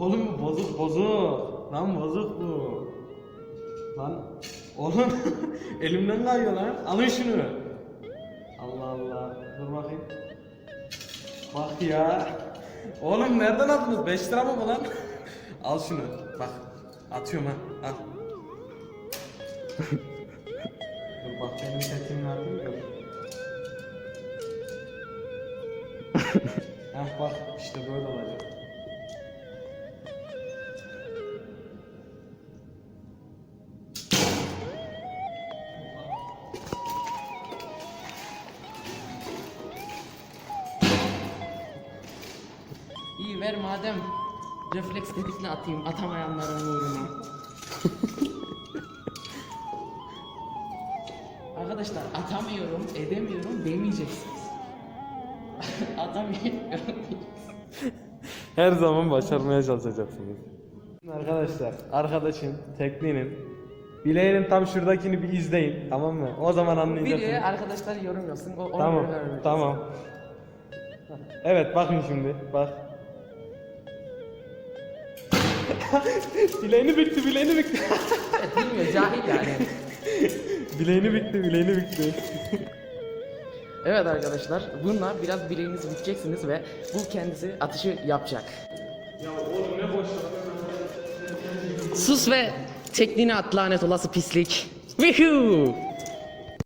Oğlum bu bozuk bozuk. Lan bozuk bu. Lan oğlum elimden kayıyor lan. Alın şunu. Allah Allah. Dur bakayım. Bak ya. Oğlum nereden aldınız? 5 lira mı bu lan? Al şunu. Bak. Atıyorum ha. Al. Dur bak benim setim nerede gör. Heh bak işte böyle olacak. İyi ver madem. Refleks dedikle atayım atamayanların uğruna. Arkadaşlar atamıyorum, edemiyorum demeyeceksiniz. atamıyorum. Her zaman başarmaya çalışacaksınız. Arkadaşlar, arkadaşın, tekniğinin, bileğinin tam şuradakini bir izleyin, tamam mı? O zaman anlayacaksınız. Videoya arkadaşlar yorum yazsın. O, Tamam, tamam. Evet, bakın şimdi, bak. bileğini büktü, bileğini büktü. Bilmiyor cahil yani. bileğini büktü, bileğini büktü. Evet arkadaşlar bununla biraz bileğinizi bükeceksiniz ve bu kendisi atışı yapacak. ya oğlum ne boş Sus ve tekniğini at lanet olası pislik. Woohoo!